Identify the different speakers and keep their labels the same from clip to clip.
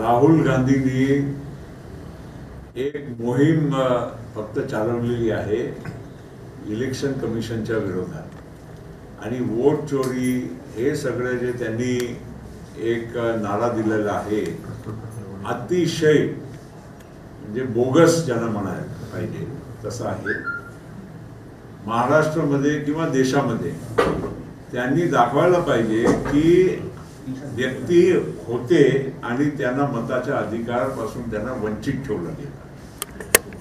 Speaker 1: राहुल गांधींनी एक मोहीम फक्त चालवलेली आहे इलेक्शन कमिशनच्या विरोधात. आणि वोट चोरी हे सगळं जे त्यांनी एक नारा दिलेला आहे अतिशय म्हणजे बोगस ज्यांना म्हणायला पाहिजे तसं आहे. महाराष्ट्रामध्ये किंवा देशामध्ये त्यांनी दाखवायला पाहिजे की व्यक्ती होते आणि त्यांना मताच्या अधिकारापासून त्यांना वंचित ठेवलं गेलं.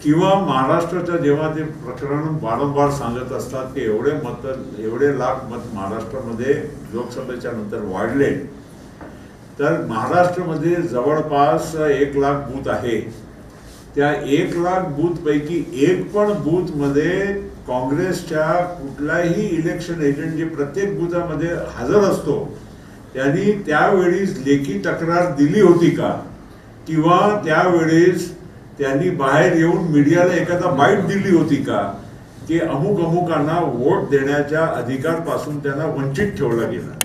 Speaker 1: किंवा महाराष्ट्राच्या जेव्हा ते प्रकरण वारंवार सांगत असतात की एवढे मत एवढे लाख मत महाराष्ट्रामध्ये लोकसभेच्या नंतर वाढले तर महाराष्ट्रामध्ये जवळपास एक लाख बूथ आहे. त्या एक लाख बूथ पैकी एक पण बूथमध्ये काँग्रेसच्या कुठलाही इलेक्शन एजंट जे प्रत्येक बुथामध्ये हजर असतो त्यांनी त्यावेळीस लेखी तक्रार दिली होती का? किंवा त्यावेळेस त्यांनी बाहेर येऊन मीडियाला एखादा बाईट दिली होती का? की अमुक अमुकांना वोट देण्याच्या अधिकारपासून त्यांना वंचित ठेवला गेला.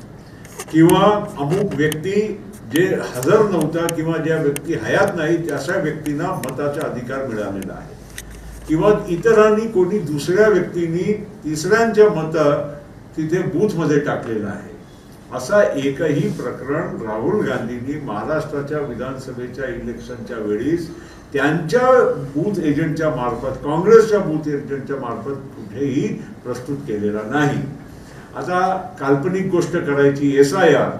Speaker 1: किंवा अमुक व्यक्ती जे हजर नव्हता किंवा ज्या व्यक्ती हयात नाहीत अशा व्यक्तींना मताचा अधिकार मिळालेला आहे. किंवा इतरांनी कोणी दुसऱ्या व्यक्तींनी तिसऱ्यांच्या मतं तिथे बूथमध्ये टाकलेलं आहे. असा एकही प्रकरण राहुल गांधींनी महाराष्ट्राच्या विधानसभेच्या इलेक्शनच्या वेळीस त्यांच्या बूथ एजंटच्या मार्फत काँग्रेसच्या बूथ एजंटच्या मार्फत कुठेही प्रस्तुत केलेला नाही. आता काल्पनिक गोष्ट करायची एस आय आर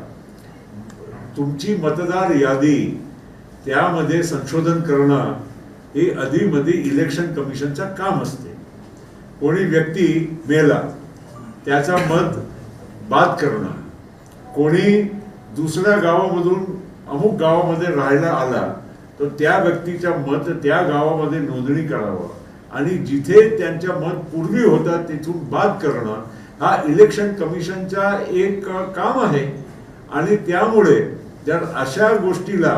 Speaker 1: तुमची मतदार यादी त्यामध्ये संशोधन करणं हे अधिमध्ये इलेक्शन कमिशनचं काम असते. कोणी व्यक्ती मेला त्याचा मत बाद करणं. कोणी दुसऱ्या गावामधून अमुक गावामध्ये राहायला आला तर त्या व्यक्तीच्या मत त्या गावामध्ये नोंदणी करावं. आणि जिथे त्यांच्या मत पूर्वी होता तिथून बाद करणं हा इलेक्शन कमिशनचा एक काम आहे. आणि त्यामुळे जर अशा गोष्टीला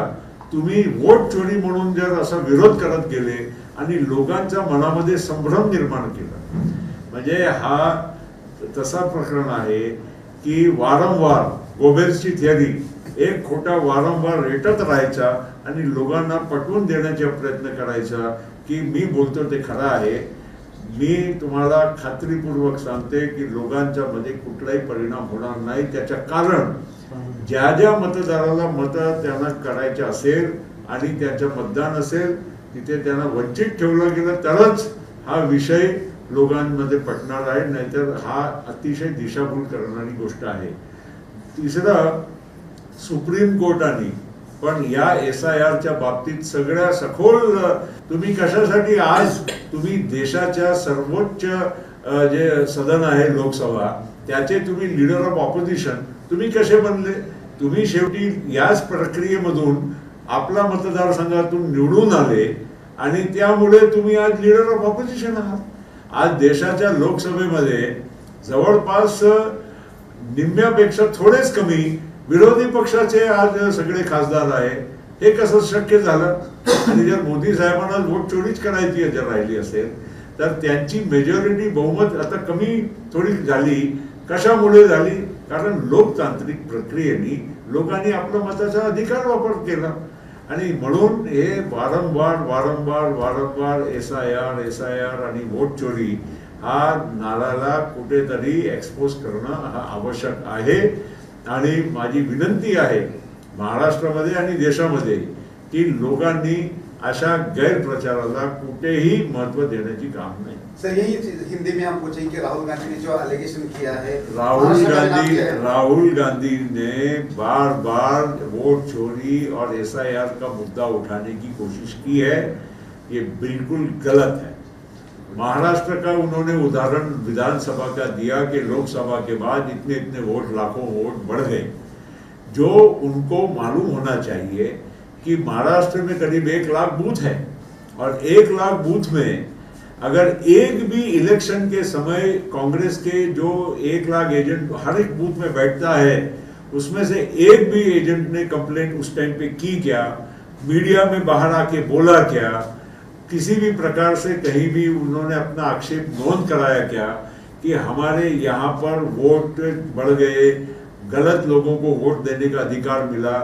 Speaker 1: तुम्ही वोट चोरी म्हणून जर असा विरोध करत गेले आणि लोकांच्या मनामध्ये संभ्रम निर्माण केला. म्हणजे हा तसा प्रकरण आहे की वारंवार गोबेल्सची थिअरी. एक खोटा वारंवार रेटत राहायचा आणि लोकांना पटवून देण्याचा प्रयत्न करायचा की मी बोलतो ते खरं आहे. मी तुम्हाला खात्रीपूर्वक सांगते की लोकांच्या मध्ये कुठलाही परिणाम होणार नाही. त्याच्या कारण ज्या ज्या मतदाराला मत त्यांना करायचे असेल आणि त्यांचं मतदान असेल तिथे त्यांना वंचित ठेवलं गेलं तरच हा विषय लोकांमध्ये पटणार आहे. नाहीतर हा अतिशय दिशाभूल करणारी गोष्ट आहे. तिसरं सुप्रीम कोर्टाने पण या एस आय आरच्या बाबतीत सगळ्या सखोल तुम्ही कशासाठी आज तुम्ही देशाच्या सर्वोच्च जे सदन आहे लोकसभा त्याचे तुम्ही लिडर ऑफ ऑपोजिशन तुम्ही कसे बनले? तुम्ही शेवटी याच प्रक्रियेमधून आपला मतदारसंघातून निवडून आले आणि त्यामुळे तुम्ही आज लिडर ऑफ ऑपोजिशन आहात. आज देशाच्या लोकसभेमध्ये जवळपास निम्म्यापेक्षा थोडेच कमी विरोधी पक्षाचे आज सगळे खासदार आहे. हे कसं शक्य झालं? आणि जर मोदी साहेबांना वोट चोरीच करायची जर राहिली असेल तर त्यांची मेजॉरिटी बहुमत आता कमी थोडी झाली. कशामुळे झाली? कारण लोकतांत्रिक प्रक्रियेने लोकांनी आपला मताचा अधिकार वापर केला. आणि म्हणून हे वारंवार वारंवार वारंवार S I R S I R आणि वोट चोरी हा नाराला कुठेतरी एक्सपोज करणं हा आवश्यक आहे. आणि माझी विनंती आहे महाराष्ट्रामध्ये आणि देशामध्ये की लोकांनी अशा गैरप्रचाराला कुठेही महत्त्व देण्याची काम नाही.
Speaker 2: सर यही हिंदी में पूछेंगे कि राहुल गांधी ने जो एलिगेशन किया है
Speaker 1: राहुल गांधी? राहुल गांधी ने बार बार वोट चोरी और एसआईआर का मुद्दा उठाने की कोशिश की है। ये बिल्कुल गलत है। महाराष्ट्र का उन्होंने उदाहरण विधानसभा का दिया कि लोकसभा के बाद इतने इतने वोट, लाखों वोट बढ़ गए। जो उनको मालूम होना चाहिए कि महाराष्ट्र में करीब एक लाख बूथ है और एक लाख बूथ में अगर एक भी इलेक्शन के समय कांग्रेस के जो एक लाख एजेंट हर एक बूथ में बैठता है, उसमें से एक भी एजेंट ने कंप्लेंट उस टाइम पे की क्या? मीडिया में बाहर आके बोला क्या? किसी भी प्रकार से कहीं भी उन्होंने अपना आक्षेप नोंद कराया क्या कि हमारे यहाँ पर वोट बढ़ गए, गलत लोगों को वोट देने का अधिकार मिला,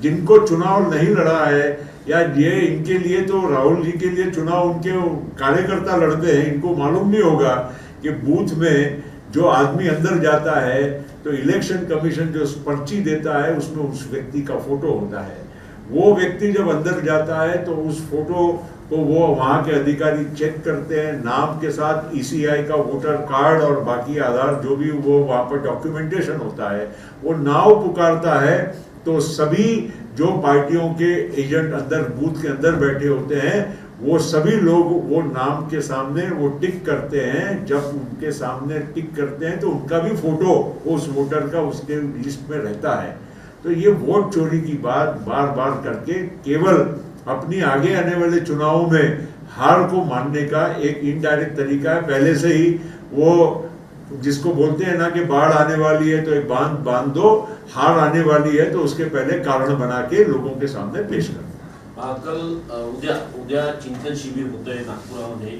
Speaker 1: जिनको चुनाव नहीं लड़ा है, या ये इनके लिए तो राहुल जी के लिए चुनाव उनके कार्यकर्ता लड़ते हैं, इनको मालूम नहीं होगा कि बूथ में जो आदमी अंदर जाता है तो इलेक्शन कमीशन जो पर्ची देता है, उसमें उस व्यक्ति का फ़ोटो होता है। वो व्यक्ति जब अंदर जाता है तो उस फ़ोटो को वो वहाँ के अधिकारी चेक करते हैं, नाम के साथ ईसीआई का वोटर कार्ड और बाकी आधार जो भी वो वहाँ पर डॉक्यूमेंटेशन होता है, वो नाव पुकारता है। तो सभी जो पार्टियों के एजेंट अंदर बूथ के अंदर बैठे होते हैं, वो सभी लोग वो नाम के सामने वो टिक करते हैं। जब उनके सामने टिक करते हैं तो उनका भी फ़ोटो उस वोटर का उसके लिस्ट में रहता है। तो ये वोट चोरी की बात बार बार करके केवल अपनी आगे आने वाले चुनावों में हार को मानने का एक इनडायरेक्ट तरीका है। पहले से ही वो जिसको बोलते हैं ना कि बाढ़ आने वाली है तो एक बांध बांध दो हार आने वाली है तो उसके पहले कारण बना के लोगों के सामने पेश कर।
Speaker 3: कल उद्या उद्या चिंतन शिबिर होतंय नागपुरामध्ये.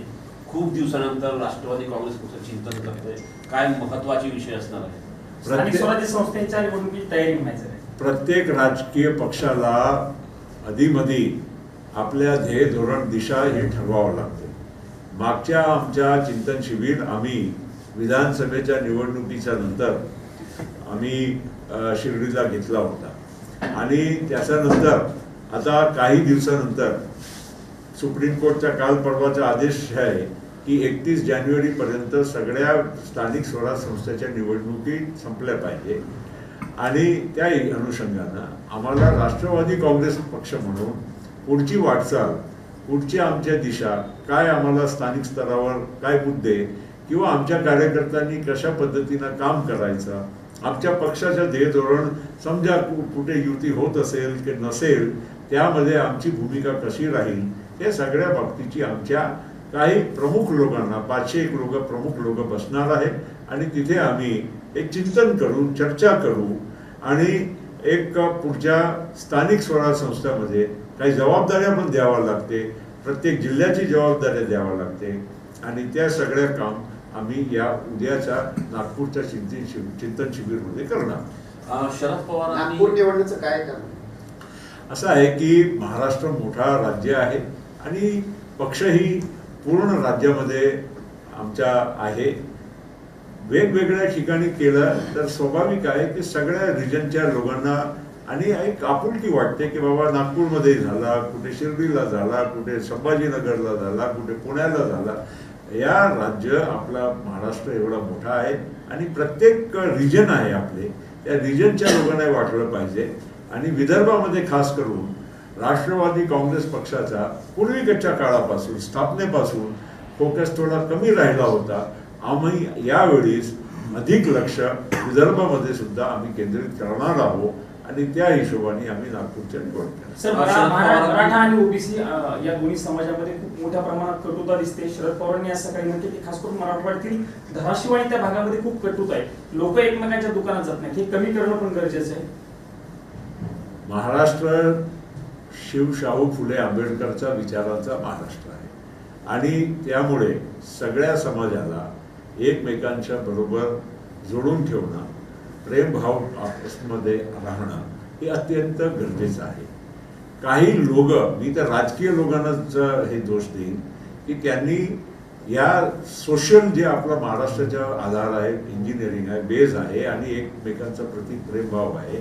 Speaker 3: खूप दिवसानंतर राष्ट्रवादी काँग्रेस पक्ष चिंतन करतोय. काय महत्त्वाचे विषय असणार आहे.
Speaker 1: प्रत्येक राजकीय पक्षाला अधिमधी आपल्या ध्येय धोरण दिशा हे ठरवावं लागते. मागच्या आमच्या चिंतन शिबिर आम्ही विधानसभेच्या निवडणुकीच्या नंतर आम्ही शिर्डीला घेतला होता. आणि त्याच्यानंतर आता काही दिवसानंतर सुप्रीम कोर्टचा काल परवाचा आदेश आहे की एकतीस जानेवारीपर्यंत सगळ्या स्थानिक स्वराज संस्थेच्या निवडणुकी संपल्या पाहिजे. आणि त्याही अनुषंगानं आम्हाला राष्ट्रवादी काँग्रेस पक्ष म्हणून पुढची वाटचाल पुढची आमच्या दिशा काय आम्हाला स्थानिक स्तरावर काय मुद्दे किंवा आमच्या कार्यकर्त्यांनी कशा पद्धतीनं काम करायचं आमच्या पक्षाच्या ध्येय धोरण समजा कु- कुठे युती होत असेल की नसेल त्यामध्ये आमची भूमिका कशी राहील हे सगळ्या बाबतीची आमच्या काही प्रमुख लोकांना पाचशे एक लोक प्रमुख लोक बसणार आहेत आणि तिथे आम्ही एक चिंतन करू चर्चा करू आणि एक पुढच्या स्थानिक स्वराज संस्थामध्ये काही जबाबदाऱ्या पण द्याव्या लागते. प्रत्येक जिल्ह्याची जबाबदाऱ्या द्याव्या लागते. आणि त्या सगळ्या काम आम्ही या उद्याच्या नागपूरच्या चिंतन शिबिर चिंतन शिबिरमध्ये करणार.
Speaker 3: शरद पवारांनी
Speaker 2: नागपूर निवडण्याचं काय कारण?
Speaker 1: असं आहे की महाराष्ट्र मोठा राज्य आहे आणि पक्षही पूर्ण राज्यामध्ये आमच्या आहे. वेगवेगळ्या ठिकाणी केलं तर स्वाभाविक आहे की सगळ्या रिजनच्या लोकांना आणि एक आपुलकी वाटते की बाबा नागपूरमध्ये झाला कुठे शिर्डीला झाला कुठे संभाजीनगरला झाला कुठे पुण्याला झाला. या राज्य आपला महाराष्ट्र एवढा मोठा आहे आणि प्रत्येक रिजन आहे आपले. त्या रिजनच्या लोकांना वाटलं पाहिजे. आणि विदर्भामध्ये खास करून राष्ट्रवादी काँग्रेस पक्षाचा पूर्वीकडच्या काळापासून स्थापनेपासून फोकस थोडा कमी राहिला होता. आम्ही यावेळीस अधिक लक्ष विदर्भामध्ये सुद्धा आम्ही केंद्रित करणार आहोत. आणि त्या हिशोबाने आम्ही नागपूरच्या निवड करणार
Speaker 4: सर
Speaker 3: शरद
Speaker 4: मरा- मरा-
Speaker 3: पवारांनी-
Speaker 4: मराठा आणि ओबीसी या दोन्ही समाजामध्ये खूप मोठ्या प्रमाणात कटुता दिसते. शरद पवारांनी असं काही म्हटलं की खास करून मराठवाड्यातील धाराशिव आणि त्या भागामध्ये खूप कटुता आहे. लोक एकमेकांच्या दुकानात जात नाहीत. हे कमी करणं पण गरजेचं आहे.
Speaker 1: महाराष्ट्र शिवशाहू फुले आंबेडकरचा विचारांचा महाराष्ट्र आहे. आणि त्यामुळे सगळ्या समाजाला एकमेकांच्या बरोबर जोडून ठेवणं प्रेमभाव आपसमध्ये राहणं हे अत्यंत गरजेचं आहे. काही लोक मी तर राजकीय लोकांनाच हे दोष देईन की त्यांनी या सोशल जे आपला महाराष्ट्राचा आधार आहे इंजिनिअरिंग आहे बेस आहे आणि एकमेकांचा प्रति प्रेमभाव आहे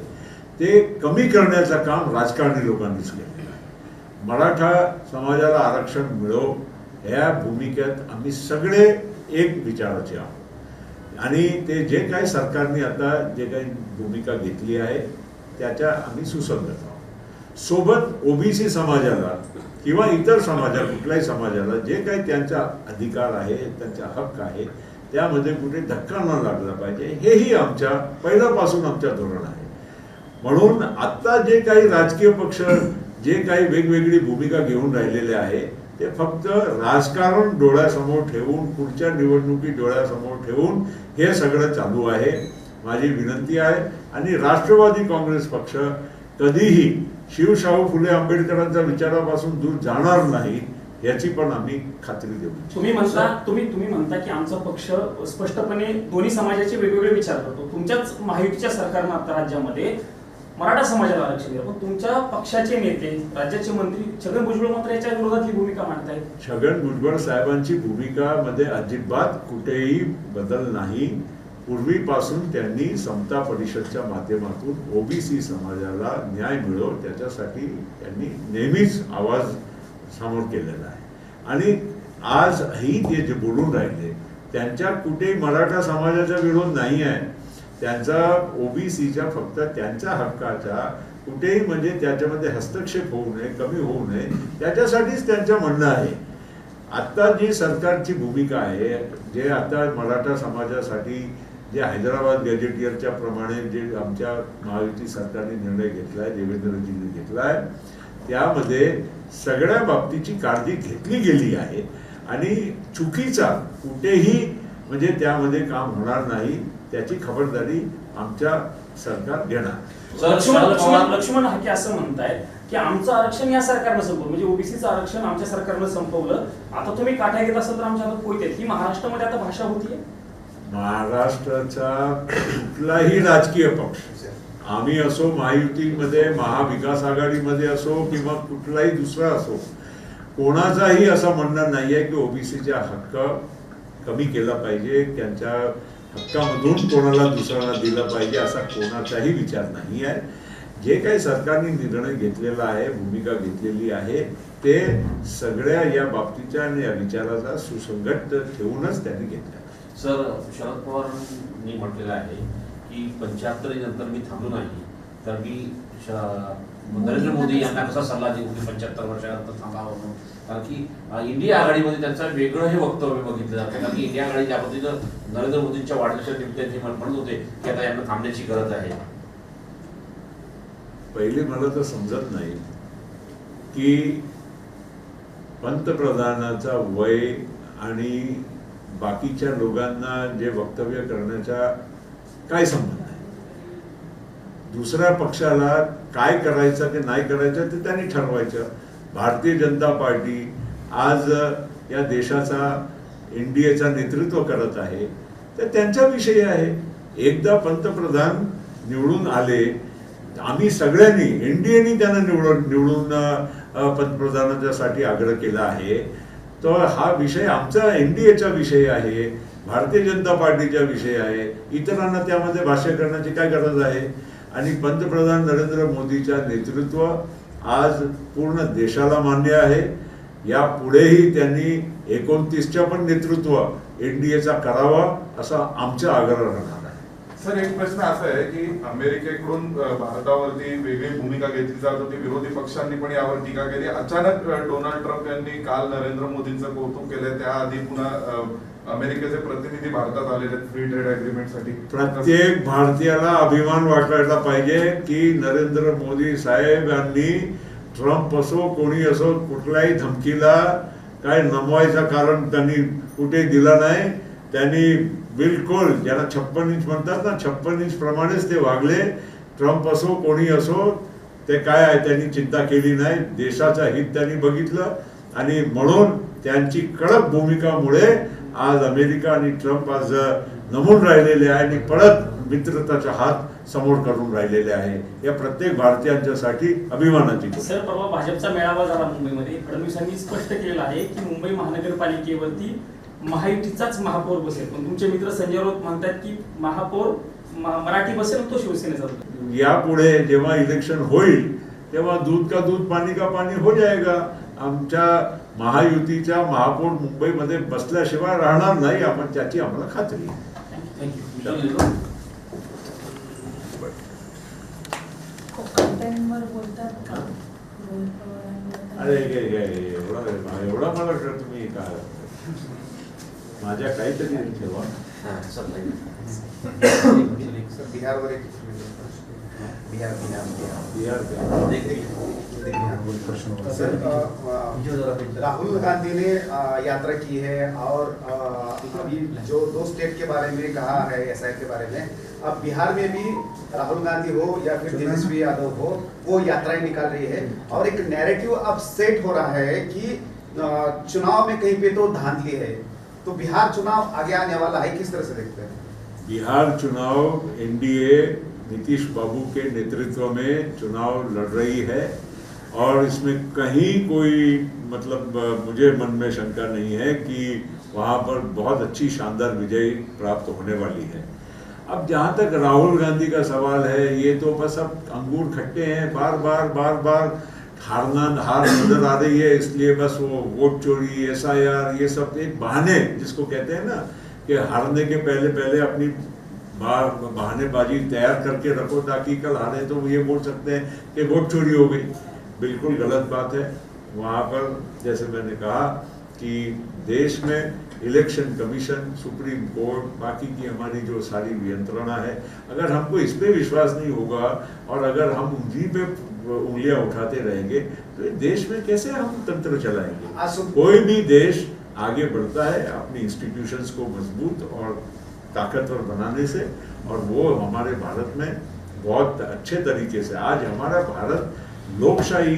Speaker 1: ते कमी करण्याचं काम राजकारणी लोकांनीच केलेलं आहे. मराठा समाजाला आरक्षण मिळो ह्या भूमिकेत आम्ही सगळे एक विचाराचे आहोत. आणि ते जे काही सरकारने आता जे काही भूमिका घेतली आहे त्याच्या आम्ही सुसंगत आहोत. सोबत ओबीसी समाजाला किंवा इतर समाजा कुठल्याही समाजाला जे काही त्यांचा अधिकार आहे त्यांचा हक्क आहे त्यामध्ये कुठे धक्का न लागला पाहिजे हेही आमच्या पहिल्यापासून आमच्या धोरण आहे. म्हणून आता जे काही राजकीय पक्ष जे काही वेगवेगळी भूमिका घेऊन राहिलेले आहे ते फक्त राजकारण डोळ्यासमोर ठेवून पुढच्या निवडणुकी डोळ्यासमोर ठेवून हे सगळं चालू आहे. माझी विनंती आहे. आणि राष्ट्रवादी काँग्रेस पक्ष कधीही शिवशाहू फुले आंबेडकरांच्या विचारापासून दूर जाणार नाही याची पण आम्ही खात्री देऊ
Speaker 4: तुम्ही म्हणता तुम्ही तुम्ही म्हणता की आमचा पक्ष स्पष्टपणे दोन्ही समाजाचे वेगवेगळे विचार करतो. तुमच्याच महायुतीच्या सरकारनं आता राज्यामध्ये मराठा समाजाला आरक्षण द्या पण तुमच्या पक्षाचे नेते राज्याचे मंत्री छगन भुजबळ मात्र याच्या विरोधातली भूमिका मांडतायत.
Speaker 1: छगन भुजबळ साहेबांची भूमिका मध्ये अजिबात कुठेही बदल नाही. पूर्वीपासून त्यांनी समता परिषदच्या माध्यमातून ओबीसी समाजाला न्याय मिळो त्याच्यासाठी त्यांनी नेहमीच आवाज समोर केलेला आहे. आणि आजही ते जे बोलून राहिले त्यांच्या कुठेही मराठा समाजाचा विरोध नाही आहे. त्यांचा ओबीसीच्या फक्त त्यांच्या हक्काच्या कुठेही म्हणजे त्याच्यामध्ये हस्तक्षेप होऊ नये कमी होऊ नये त्याच्यासाठीच त्यांचं म्हणणं आहे. आता जी सरकारची भूमिका आहे जे आता मराठा समाजासाठी जे हैदराबाद गॅजेटियरच्या प्रमाणे जे आमच्या महायुती सरकारने निर्णय घेतलाय देवेंद्रजींनी घेतलाय त्यामध्ये सगळ्या बाबतीची काळजी घेतली गेली आहे. आणि चुकीचा कुठेही म्हणजे त्यामध्ये काम होणार नाही त्याची खबरदारी आमच्या सरकार घेणार.
Speaker 4: लक्ष्मण लक्ष्मण हाके असं म्हणतायत की आमचं आरक्षण या सरकारनं संपवलं. म्हणजे ओबीसीचं आरक्षण आमच्या सरकारनं संपवलं. आता तुम्ही काठ्या घेत असाल तर आमच्या हातात. ही महाराष्ट्रामध्ये आता भाषा होतीये?
Speaker 1: महाराष्ट्राचा कुठलाही राजकीय पक्ष आम्ही असो महायुतीमध्ये महाविकास आघाडीमध्ये असो किंवा कुठलाही दुसरा असो कोणाचाही असं म्हणणं नाही आहे की ओबीसीचा हक्क कमी केला पाहिजे त्यांच्या हक्कामधून कोणाला दुसऱ्याला दिला पाहिजे असा कोणाचाही विचार नाही आहे. जे काही सरकारने निर्णय घेतलेला आहे भूमिका घेतलेली आहे ते सगळ्या या बाबतीच्या आणि या विचाराचा सुसंगत ठेवूनच त्यांनी घेतला
Speaker 3: सर शरद पवारांनी म्हटलेलं आहे की पंच्याहत्तर नंतर मी थांबलो नाही. तर मी नरेंद्र मोदी यांना कसा सल्ला देऊ? की पंच्याहत्तर वर्षानंतर थांबावं म्हणून. कारण की इंडिया आघाडीमध्ये त्यांचं वेगळं हे वक्तव्य बघितलं जातं. कारण की इंडिया आघाडी ज्या पद्धतीनं नरेंद्र मोदींच्या वाढदिवसाच्या निमित्ताने ते म्हणत होते की आता यांना थांबण्याची गरज आहे.
Speaker 1: पहिले मला तर समजत नाही की पंतप्रधानाचा वय आणि बाकीच्या लोकांना जे वक्तव्य करण्याचा काय संबंध आहे? दुसऱ्या पक्षाला काय करायचं ते नाही करायचं ते त्यांनी ठरवायचं. भारतीय जनता पार्टी आज या देशाचा एनडीएचा नेतृत्व करत आहे. तर त्यांच्याविषयी विषय आहे. एकदा पंतप्रधान निवडून आले आम्ही सगळ्यांनी एनडीएने त्यांना निवडून निवडून पंतप्रधानांच्यासाठी पंतप्रधानाच्यासाठी आग्रह केला आहे. तर हा विषय आमचा एनडीएचा विषय आहे भारतीय जनता पार्टीचा विषय आहे. इतरांना त्यामध्ये भाष्य करण्याची काय गरज आहे? आणि पंतप्रधान नरेंद्र मोदीच्या नेतृत्व आज पूर्ण देशाला मान्य आहे. या पुढेही त्यांनी एकोणतीसच्या पण नेतृत्व एनडीएचा करावा असा आमचा आग्रह राहणार आहे.
Speaker 5: सर एक प्रश्न असा आहे की अमेरिकेकडून भारतावरती वेगळी भूमिका घेतली जात होती. विरोधी पक्षांनी पण यावर टीका केली. अचानक डोनाल्ड ट्रम्प यांनी काल नरेंद्र मोदींचं कौतुक केलंय. त्याआधी पुन्हा अमेरिकेचे प्रतिनिधी भारतात आलेले आहेत फ्री ट्रेड अग्रीमेंटसाठी.
Speaker 1: प्रत्येक भारतीयाला अभिमान वाटायला पाहिजे की नरेंद्र मोदी साहेब यांनी ट्रम्प असो कोणी असो कुठल्याही धमकीला काय नमवायचं कारण त्यांनी कुठे दिलं नाही. त्यांनी बिलकुल ज्याला छप्पन इंच म्हणतात ना छप्पन इंच प्रमाणेच ते वागले. ट्रम्प असो कोणी असो ते काय आहे त्यांनी चिंता केली नाही. देशाचं हित त्यांनी बघितलं. आणि म्हणून त्यांची कडक भूमिकामुळे आज अमेरिका आणि ट्रम्प आज नमून राहिलेले आहे आणि परत मित्रताचा हात समोर करून राहिलेले आहे. या प्रत्येक भारतीयांच्यासाठी अभिमानाची
Speaker 4: सर परवा भाजपचा मेळावा झाला मुंबईमध्ये. फडणवीसांनी स्पष्ट केलेलं आहे की मुंबई महानगरपालिकेवरती महायुतीचाच महापौर बसेल. पण तुमचे मित्र संजय राऊत म्हणतात की महापौर मराठी बसेल तो शिवसेनेचा.
Speaker 1: यापुढे जेव्हा इलेक्शन होईल तेव्हा दूध का दूध पाणी का पाणी हो जाएगा आमच्या महायुतीच्या महापौर मुंबईमध्ये बसल्याशिवाय राहणार नाही. आपण त्याची आम्हाला खात्री अरे एवढा एवढा मला वाटतं तुम्ही काय माझ्या काहीतरी ठेवा
Speaker 2: बिहार बिहार बिहार
Speaker 1: बिहार।
Speaker 2: सर अ, राहुल गांधी ने यात्रा की है और अभी जो दो स्टेट के बारे में कहा है एसआई के बारे में अब बिहार में भी राहुल गांधी हो या फिर तेजस्वी यादव हो वो यात्राएँ निकाल रही है और एक नैरेटिव अब सेट हो रहा है कि चुनाव में कहीं पे तो धांधली है। तो बिहार चुनाव आगे आने वाला है किस तरह से देखते हैं?
Speaker 1: बिहार चुनाव एनडीए नीतीश बाबू के नेतृत्व में चुनाव लड़ रही है और इसमें कहीं कोई मतलब मुझे मन में शंका नहीं है कि वहाँ पर बहुत अच्छी शानदार विजय प्राप्त होने वाली है। अब जहाँ तक राहुल गांधी का सवाल है, ये तो बस अब अंगूर खट्टे हैं, बार बार बार बार हारना, हार नज़र आ रही है, इसलिए बस वो वोट चोरी एस ये सब एक बहाने जिसको कहते हैं ना कि हारने के पहले पहले अपनी बहा- बहानेबाजी तैयार करके रखो ताकि कल हारे तो ये बोल सकते हैं कि वोट चोरी हो गई। बिल्कुल गलत बात है। वहाँ पर जैसे मैंने कहा कि देश में इलेक्शन कमीशन सुप्रीम कोर्ट बाकी की हमारी जो सारी यंत्रणा है अगर हमको इस पर विश्वास नहीं होगा और अगर हम उन्हीं पे उंगलियाँ उठाते रहेंगे तो देश में कैसे हम तंत्र चलाएँगे? कोई भी देश आगे बढ़ता है अपनी इंस्टीट्यूशंस को मज़बूत और ताकतवर बनाने से, और वो हमारे भारत में बहुत अच्छे तरीके से, आज हमारा भारत लोकशाही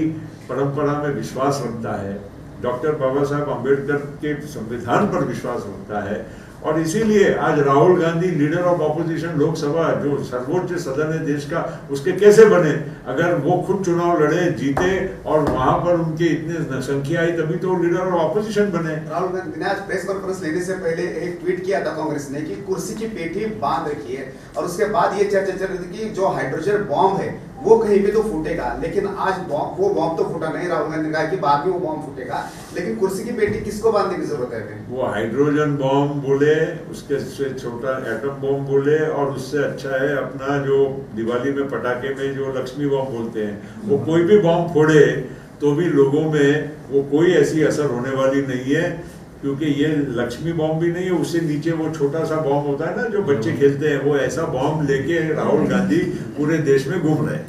Speaker 1: परंपरा में विश्वास रखता है। डॉक्टर बाबा साहब अंबेडकर के संविधान पर विश्वास रखता है। और इसीलिए आज Rahul Gandhi leader of opposition Lok Sabha, जो सर्वोच्च सदन है देश का, उसके कैसे बने? अगर वो खुद चुनाव लड़े, जीते, और वहाँ पर उनके इतने संख्या आई, तभी तो लीडर ऑफ़ ऑपोजिशन बने।
Speaker 2: राहुल गांधी ने आज प्रेस कॉन्फ्रेंस लेने से पहले एक ट्वीट किया था कांग्रेस ने कि कुर्सी की पेटी बाँध रखी है। और उसके बाद ये चर्चा चल रही थी कि जो हाइड्रोजन बॉम्ब है वो कहीं पे तो फूटेगा लेकिन आज बॉम्ब वो बॉम्ब तो फूटा नहीं राहुल गांधी ने कहा कि बाद में वो बॉम्ब फूटेगा। लेकिन कुर्सी की पेटी किसको बांधने की ज़रूरत है
Speaker 1: वो हाइड्रोजन बॉम्ब बोले उसके से छोटा एटम बॉम्ब बोले और उससे अच्छा है अपना जो दिवाली में पटाखे में जो लक्ष्मी बॉम्ब बोलते हैं वो कोई भी बॉम्ब फोड़े तो भी लोगों में वो कोई ऐसी असर होने वाली नहीं है क्योंकि ये लक्ष्मी बॉम्ब भी नहीं है उससे नीचे वो छोटा सा बॉम्ब होता है ना जो बच्चे खेलते हैं वो ऐसा बॉम्ब लेके राहुल गांधी पूरे देश में घूम रहे हैं।